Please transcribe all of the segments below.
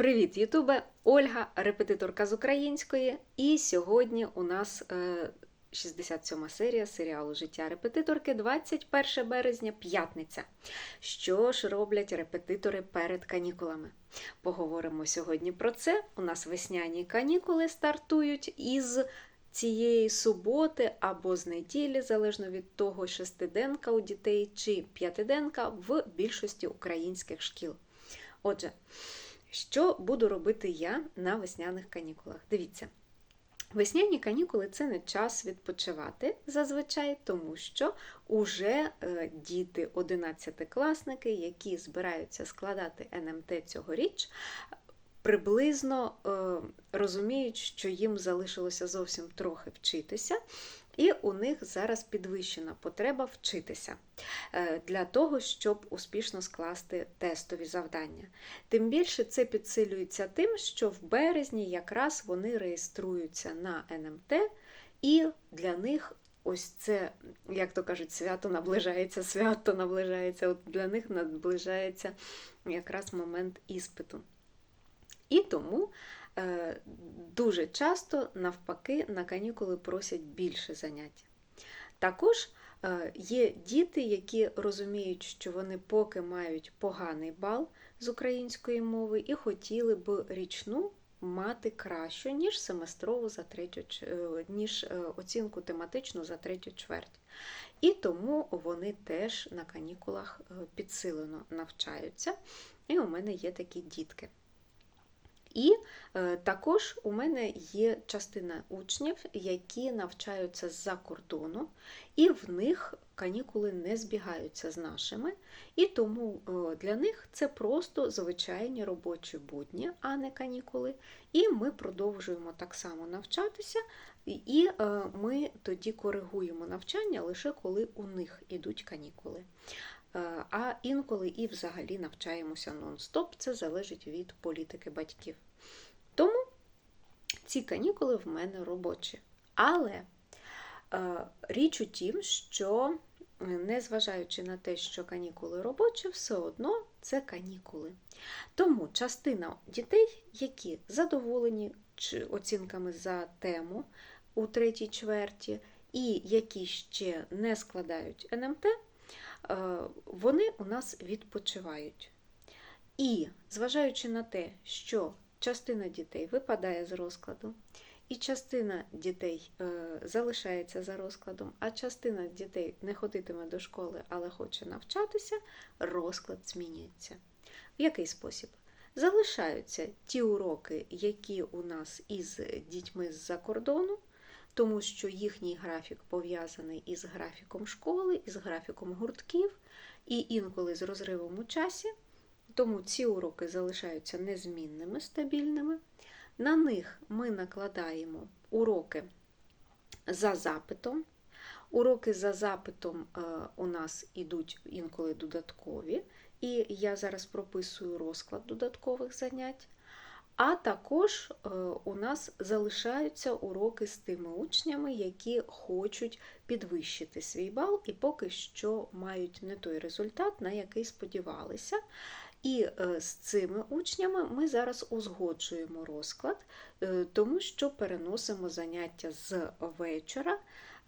Привіт, Ютубе! Ольга, репетиторка з української. І сьогодні у нас е, 67 серія серіалу Життя репетиторки 21 березня, п'ятниця. Що ж роблять репетитори перед канікулами? Поговоримо сьогодні про це. У нас весняні канікули стартують із цієї суботи або з неділі, залежно від того, шестиденка у дітей чи п'ятиденка в більшості українських шкіл. Отже, що буду робити я на весняних канікулах? Дивіться. Весняні канікули це не час відпочивати зазвичай, тому що уже е, діти 11-класники, які збираються складати НМТ цьогоріч, приблизно е, розуміють, що їм залишилося зовсім трохи вчитися, і у них зараз підвищена потреба вчитися е, для того, щоб успішно скласти тестові завдання. Тим більше це підсилюється тим, що в березні якраз вони реєструються на НМТ, і для них ось це, як то кажуть, свято наближається, свято наближається. От для них наближається якраз момент іспиту. І тому е, дуже часто, навпаки, на канікули просять більше занять. Також е, є діти, які розуміють, що вони поки мають поганий бал з української мови і хотіли б річну мати кращу, ніж семестрову за третю, е, ніж е, оцінку тематичну за третю чверть. І тому вони теж на канікулах е, підсилено навчаються. І у мене є такі дітки. І е, також у мене є частина учнів, які навчаються з-за кордону, і в них канікули не збігаються з нашими. І тому е, для них це просто звичайні робочі будні, а не канікули. І ми продовжуємо так само навчатися, і е, ми тоді коригуємо навчання лише коли у них ідуть канікули. А інколи і взагалі навчаємося нон-стоп, це залежить від політики батьків. Тому ці канікули в мене робочі. Але е, річ у тім, що незважаючи на те, що канікули робочі, все одно це канікули. Тому частина дітей, які задоволені оцінками за тему у третій чверті, і які ще не складають НМТ, е, вони у нас відпочивають. І зважаючи на те, що частина дітей випадає з розкладу, і частина дітей е, залишається за розкладом, а частина дітей не ходитиме до школи, але хоче навчатися, розклад змінюється. В який спосіб? Залишаються ті уроки, які у нас із дітьми з-за кордону, тому що їхній графік пов'язаний із графіком школи, із графіком гуртків, і інколи з розривом у часі. Тому ці уроки залишаються незмінними, стабільними. На них ми накладаємо уроки за запитом. Уроки за запитом е, у нас ідуть інколи додаткові, і я зараз прописую розклад додаткових занять. А також е, у нас залишаються уроки з тими учнями, які хочуть підвищити свій бал і поки що мають не той результат, на який сподівалися. І е, з цими учнями ми зараз узгоджуємо розклад, е, тому що переносимо заняття з вечора,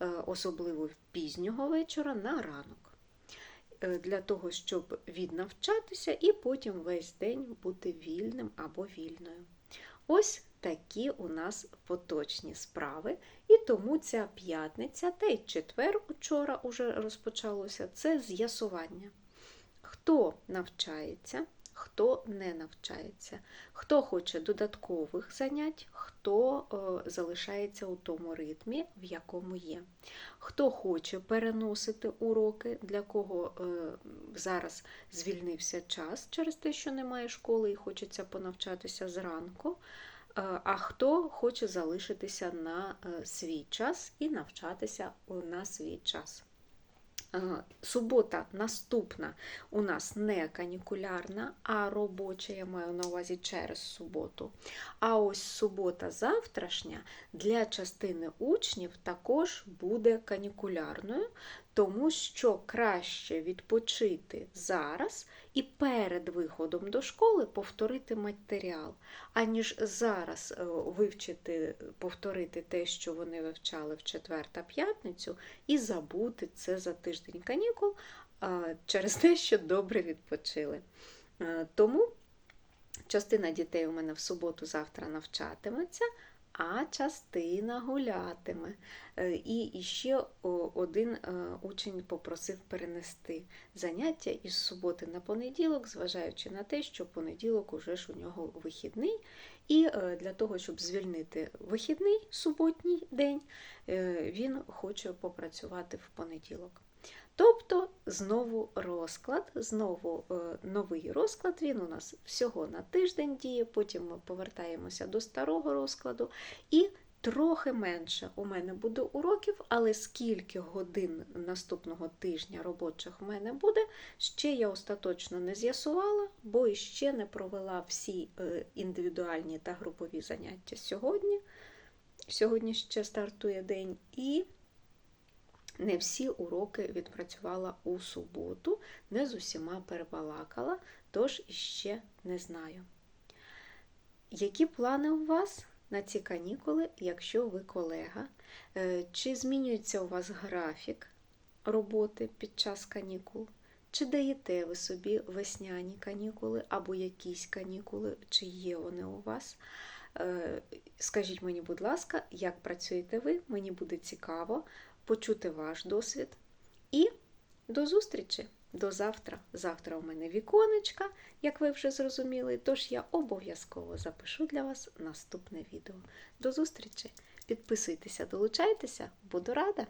е, особливо пізнього вечора, на ранок. Для того, щоб віднавчатися і потім весь день бути вільним або вільною. Ось такі у нас поточні справи. І тому ця п'ятниця та й четвер учора вже розпочалося це з'ясування хто навчається, хто не навчається, хто хоче додаткових занять, хто е, залишається у тому ритмі, в якому є. Хто хоче переносити уроки, для кого е, зараз звільнився час через те, що немає школи і хочеться понавчатися зранку. Е, а хто хоче залишитися на свій час і навчатися на свій час. Субота наступна у нас не канікулярна, а робоча, я маю на увазі через суботу. А ось субота завтрашня для частини учнів також буде канікулярною, тому що краще відпочити зараз і перед виходом до школи повторити матеріал, аніж зараз е, вивчити, повторити те, що вони вивчали в четвер та п'ятницю, і забути це за тиждень канікул через те, що добре відпочили. Е, Тому частина дітей у мене в суботу завтра навчатиметься, а частина гулятиме. Е, І ще один е, учень попросив перенести заняття із суботи на понеділок, зважаючи на те, що понеділок уже ж у нього вихідний. І е, для того, щоб звільнити вихідний суботній день, він хоче попрацювати в понеділок. Тобто знову розклад, знову е, новий розклад. Він у нас всього на тиждень діє, потім ми повертаємося до старого розкладу. І трохи менше у мене буде уроків, але скільки годин наступного тижня робочих в мене буде, ще я остаточно не з'ясувала, бо іще не провела всі е, індивідуальні та групові заняття сьогодні. Сьогодні ще стартує день. І не всі уроки відпрацювала у суботу, не з усіма перебалакала, тож іще не знаю. Які плани у вас на ці канікули, якщо ви колега? Е, Чи змінюється у вас графік роботи під час канікул? Чи даєте ви собі весняні канікули або якісь канікули, чи є вони у вас? Е, Скажіть мені, будь ласка, як працюєте ви? Мені буде цікаво почути ваш досвід. І до зустрічі! До завтра. Завтра у мене віконечка, як ви вже зрозуміли, тож я обов'язково запишу для вас наступне відео. До зустрічі! Підписуйтеся, долучайтеся, буду рада!